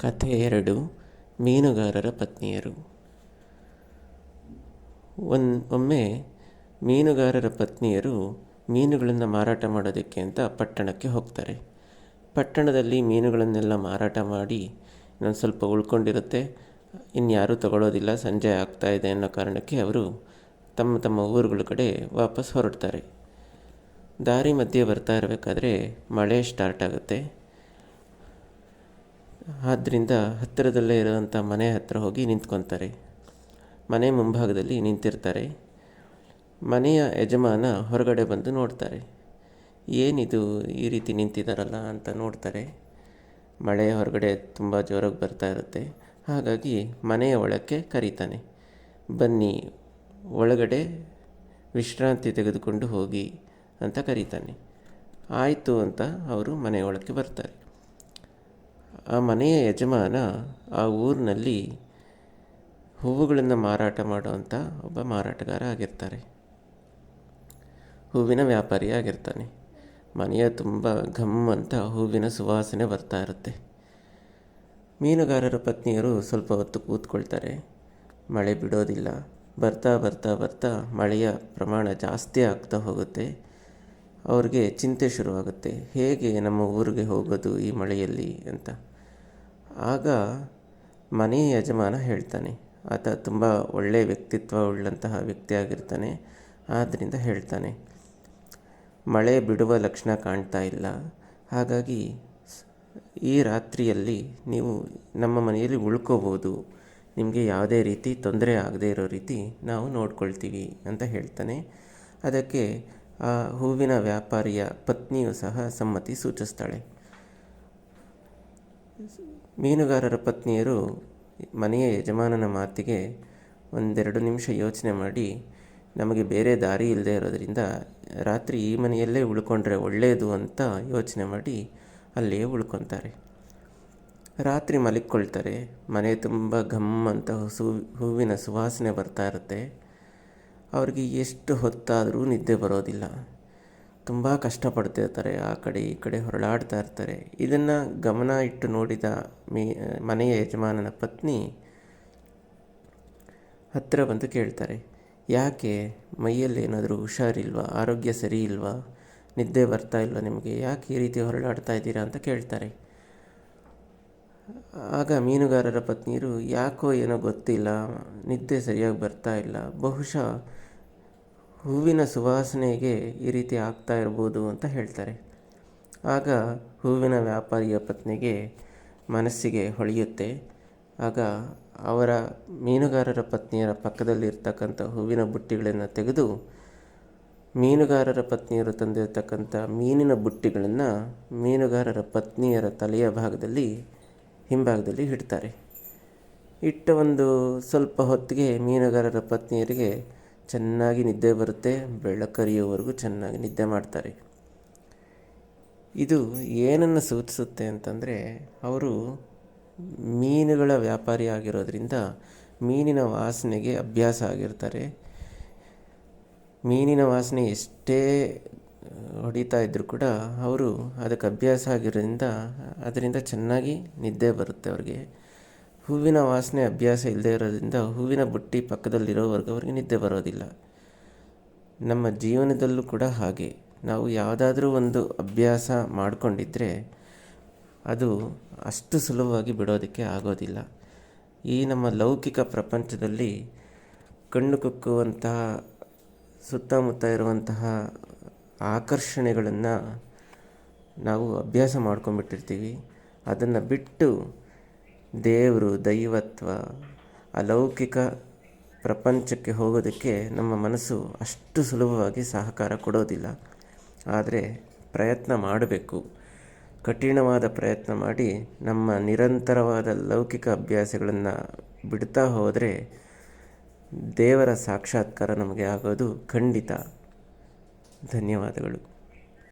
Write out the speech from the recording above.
ಕಥೆ ಎರಡು, ಮೀನುಗಾರರ ಪತ್ನಿಯರು. ಒನ್, ಒಮ್ಮೆ ಮೀನುಗಾರರ ಪತ್ನಿಯರು ಮೀನುಗಳನ್ನು ಮಾರಾಟ ಮಾಡೋದಕ್ಕೆ ಅಂತ ಪಟ್ಟಣಕ್ಕೆ ಹೋಗ್ತಾರೆ. ಪಟ್ಟಣದಲ್ಲಿ ಮೀನುಗಳನ್ನೆಲ್ಲ ಮಾರಾಟ ಮಾಡಿ ಇನ್ನೊಂದು ಸ್ವಲ್ಪ ಉಳ್ಕೊಂಡಿರುತ್ತೆ. ಇನ್ಯಾರೂ ತಗೊಳ್ಳೋದಿಲ್ಲ ಸಂಜೆ ಆಗ್ತಾ ಇದೆ ಅನ್ನೋ ಕಾರಣಕ್ಕೆ ಅವರು ತಮ್ಮ ತಮ್ಮ ಊರುಗಳ ಕಡೆ ವಾಪಸ್ ಹೊರಡ್ತಾರೆ. ದಾರಿ ಮಧ್ಯೆ ಬರ್ತಾ ಇರಬೇಕಾದ್ರೆ ಮಳೆ ಸ್ಟಾರ್ಟ್ ಆಗುತ್ತೆ. ಆದ್ದರಿಂದ ಹತ್ತಿರದಲ್ಲೇ ಇರೋವಂಥ ಮನೆ ಹತ್ತಿರ ಹೋಗಿ ನಿಂತ್ಕೊತಾರೆ. ಮನೆ ಮುಂಭಾಗದಲ್ಲಿ ನಿಂತಿರ್ತಾರೆ. ಮನೆಯ ಯಜಮಾನ ಹೊರಗಡೆ ಬಂದು ನೋಡ್ತಾರೆ. ಏನಿದು ಈ ರೀತಿ ನಿಂತಿದ್ದಾರಲ್ಲ ಅಂತ ನೋಡ್ತಾರೆ. ಮಳೆ ಹೊರಗಡೆ ತುಂಬ ಜೋರಾಗಿ ಬರ್ತಾ ಇರುತ್ತೆ. ಹಾಗಾಗಿ ಮನೆಯ ಒಳಕ್ಕೆ ಕರೀತಾನೆ. ಬನ್ನಿ, ಒಳಗಡೆ ವಿಶ್ರಾಂತಿ ತೆಗೆದುಕೊಂಡು ಹೋಗಿ ಅಂತ ಕರೀತಾನೆ. ಆಯಿತು ಅಂತ ಅವರು ಮನೆಯೊಳಕ್ಕೆ ಬರ್ತಾರೆ. ಆ ಮನೆಯ ಯಜಮಾನ ಆ ಊರಿನಲ್ಲಿ ಹೂವುಗಳನ್ನು ಮಾರಾಟ ಮಾಡುವಂಥ ಒಬ್ಬ ಮಾರಾಟಗಾರ ಆಗಿರ್ತಾರೆ. ಹೂವಿನ ವ್ಯಾಪಾರಿ ಆಗಿರ್ತಾನೆ. ಮನೆಯ ತುಂಬ ಘಮ್ ಅಂತ ಹೂವಿನ ಸುವಾಸನೆ ಬರ್ತಾ ಇರುತ್ತೆ. ಮೀನುಗಾರರ, ಪತ್ನಿಯರು ಸ್ವಲ್ಪ ಹೊತ್ತು ಕೂತ್ಕೊಳ್ತಾರೆ. ಮಳೆ ಬಿಡೋದಿಲ್ಲ. ಬರ್ತಾ ಬರ್ತಾ ಬರ್ತಾ ಮಳೆಯ ಪ್ರಮಾಣ ಜಾಸ್ತಿ ಆಗ್ತಾ ಹೋಗುತ್ತೆ. ಅವ್ರಿಗೆ ಚಿಂತೆ ಶುರುವಾಗುತ್ತೆ. ಹೇಗೆ ನಮ್ಮ ಊರಿಗೆ ಹೋಗೋದು ಈ ಮಳೆಯಲ್ಲಿ ಅಂತ. ಆಗ ಮನೆ ಯಜಮಾನ ಹೇಳ್ತಾನೆ, ಆತ ತುಂಬ ಒಳ್ಳೆಯ ವ್ಯಕ್ತಿತ್ವ ಉಳ್ಳಂತಹ ವ್ಯಕ್ತಿ ಆಗಿರ್ತಾನೆ ಆದ್ದರಿಂದ ಹೇಳ್ತಾನೆ, ಮಳೆ ಬಿಡುವ ಲಕ್ಷಣ ಕಾಣ್ತಾ ಇಲ್ಲ, ಹಾಗಾಗಿ ಈ ರಾತ್ರಿಯಲ್ಲಿ ನೀವು ನಮ್ಮ ಮನೆಯಲ್ಲಿ ಉಳ್ಕೋಬೋದು, ನಿಮಗೆ ಯಾವುದೇ ರೀತಿ ತೊಂದರೆ ಆಗದೇ ಇರೋ ರೀತಿ ನಾವು ನೋಡ್ಕೊಳ್ತೀವಿ ಅಂತ ಹೇಳ್ತಾನೆ. ಅದಕ್ಕೆ ಆ ಹೂವಿನ ವ್ಯಾಪಾರಿಯ ಪತ್ನಿಯು ಸಹ ಸಮ್ಮತಿ ಸೂಚಿಸ್ತಾಳೆ. ಮೀನುಗಾರರ ಪತ್ನಿಯರು ಮನೆಯ ಯಜಮಾನನ ಮಾತಿಗೆ ಒಂದೆರಡು ನಿಮಿಷ ಯೋಚನೆ ಮಾಡಿ, ನಮಗೆ ಬೇರೆ ದಾರಿ ಇಲ್ಲದೆ ಇರೋದರಿಂದ ರಾತ್ರಿ ಈ ಮನೆಯಲ್ಲೇ ಉಳ್ಕೊಂಡ್ರೆ ಒಳ್ಳೆಯದು ಅಂತ ಯೋಚನೆ ಮಾಡಿ ಅಲ್ಲಿಯೇ ಉಳ್ಕೊತಾರೆ. ರಾತ್ರಿ ಮಲಿಕೊಳ್ತಾರೆ ಮನೆ ತುಂಬ ಘಮ್ ಅಂತ ಹಸು, ಹೂವಿನ ಸುವಾಸನೆ ಬರ್ತಾ ಇರುತ್ತೆ. ಅವ್ರಿಗೆ ಎಷ್ಟು ಹೊತ್ತಾದರೂ ನಿದ್ದೆ ಬರೋದಿಲ್ಲ. ತುಂಬ ಕಷ್ಟಪಡ್ತಿರ್ತಾರೆ, ಆ ಕಡೆ ಈ ಕಡೆ ಹೊರಳಾಡ್ತಾ ಇರ್ತಾರೆ. ಇದನ್ನು ಗಮನ ಇಟ್ಟು ನೋಡಿದ ಮೇ, ಮನೆಯ ಯಜಮಾನನ ಪತ್ನಿ ಹತ್ತಿರ ಬಂದು ಕೇಳ್ತಾರೆ, ಯಾಕೆ? ಮೈಯಲ್ಲಿ ಏನಾದರೂ ಹುಷಾರಿಲ್ವಾ? ಆರೋಗ್ಯ ಸರಿ ಇಲ್ವಾ ನಿದ್ದೆ ಬರ್ತಾ ಇಲ್ವಾ ನಿಮಗೆ? ಯಾಕೆ ಈ ರೀತಿ ಹೊರಳಾಡ್ತಾ ಇದ್ದೀರಾ? ಅಂತ ಕೇಳ್ತಾರೆ. ಆಗ ಮೀನುಗಾರರ ಪತ್ನಿಯರು, ಯಾಕೋ ಏನೋ ಗೊತ್ತಿಲ್ಲ, ನಿದ್ದೆ ಸರಿಯಾಗಿ ಬರ್ತಾ ಇಲ್ಲ. ಬಹುಶಃ ಹೂವಿನ ಸುವಾಸನೆಗೆ ಈ ರೀತಿ ಆಗ್ತಾ ಇರ್ಬೋದು ಅಂತ ಹೇಳ್ತಾರೆ. ಆಗ ಹೂವಿನ ವ್ಯಾಪಾರಿಯ ಪತ್ನಿಗೆ ಮನಸ್ಸಿಗೆ ಹೊಳೆಯುತ್ತೆ. ಆಗ ಅವರ ಮೀನುಗಾರರ ಪತ್ನಿಯರ ಪಕ್ಕದಲ್ಲಿರ್ತಕ್ಕಂಥ ಹೂವಿನ ಬುಟ್ಟಿಗಳನ್ನು ತೆಗೆದು ಮೀನುಗಾರರ ಪತ್ನಿಯರು ತಂದಿರತಕ್ಕಂಥ ಮೀನಿನ ಬುಟ್ಟಿಗಳನ್ನು ಮೀನುಗಾರರ ಪತ್ನಿಯರ ತಲೆಯ ಭಾಗದಲ್ಲಿ, ಹಿಂಭಾಗದಲ್ಲಿ ಇಡ್ತಾರೆ. ಇಟ್ಟ ಒಂದು ಸ್ವಲ್ಪ ಹೊತ್ತಿಗೆ ಮೀನುಗಾರರ ಪತ್ನಿಯರಿಗೆ ಚೆನ್ನಾಗಿ ನಿದ್ದೆ ಬರುತ್ತೆ, ಬೆಳಕರಿಯೋವರೆಗೂ ಚೆನ್ನಾಗಿ ನಿದ್ದೆ ಮಾಡ್ತಾರೆ. ಇದು ಏನನ್ನು ಸೂಚಿಸುತ್ತೆ ಅಂತಂದರೆ, ಅವರು ಮೀನುಗಳ ವ್ಯಾಪಾರಿ ಆಗಿರೋದ್ರಿಂದ ಮೀನಿನ ವಾಸನೆಗೆ ಅಭ್ಯಾಸ ಆಗಿರ್ತಾರೆ. ಮೀನಿನ ವಾಸನೆ ಎಷ್ಟೇ ಹೊಡಿತಾ ಇದ್ದರೂ ಕೂಡ ಅವರು ಅದಕ್ಕೆ ಅಭ್ಯಾಸ ಆಗಿರೋದ್ರಿಂದ, ಅದರಿಂದ ಚೆನ್ನಾಗಿ ನಿದ್ದೆ ಬರುತ್ತೆ ಅವ್ರಿಗೆ. ಹೂವಿನ ವಾಸನೆ ಅಭ್ಯಾಸ ಇಲ್ಲದೇ ಇರೋದ್ರಿಂದ ಹೂವಿನ ಬುಟ್ಟಿ ಪಕ್ಕದಲ್ಲಿರೋವರೆಗೂ ನಿದ್ದೆ ಬರೋದಿಲ್ಲ. ನಮ್ಮ ಜೀವನದಲ್ಲೂ ಕೂಡ ಹಾಗೆ. ನಾವು ಯಾವುದಾದ್ರೂ ಒಂದು ಅಭ್ಯಾಸ ಮಾಡಿಕೊಂಡಿದ್ದರೆ ಅದು ಅಷ್ಟು ಸುಲಭವಾಗಿ ಬಿಡೋದಕ್ಕೆ ಆಗೋದಿಲ್ಲ. ಈ ನಮ್ಮ ಲೌಕಿಕ ಪ್ರಪಂಚದಲ್ಲಿ ಕಣ್ಣು ಕುಕ್ಕುವಂತಹ, ಸುತ್ತಮುತ್ತ ಇರುವಂತಹ ಆಕರ್ಷಣೆಗಳನ್ನು ನಾವು ಅಭ್ಯಾಸ ಮಾಡ್ಕೊಂಡ್ಬಿಟ್ಟಿರ್ತೀವಿ. ಅದನ್ನು ಬಿಟ್ಟು ದೇವರು, ದೈವತ್ವ, ಅಲೌಕಿಕ ಪ್ರಪಂಚಕ್ಕೆ ಹೋಗೋದಕ್ಕೆ ನಮ್ಮ ಮನಸ್ಸು ಅಷ್ಟು ಸುಲಭವಾಗಿ ಸಹಕಾರ ಕೊಡೋದಿಲ್ಲ. ಆದರೆ ಪ್ರಯತ್ನ ಮಾಡಬೇಕು. ಕಠಿಣವಾದ ಪ್ರಯತ್ನ ಮಾಡಿ ನಮ್ಮ ನಿರಂತರವಾದ ಲೌಕಿಕ ಅಭ್ಯಾಸಗಳನ್ನು ಬಿಡ್ತಾ ಹೋದರೆ ದೇವರ ಸಾಕ್ಷಾತ್ಕಾರ ನಮಗೆ ಆಗೋದು ಖಂಡಿತ. ಧನ್ಯವಾದಗಳು.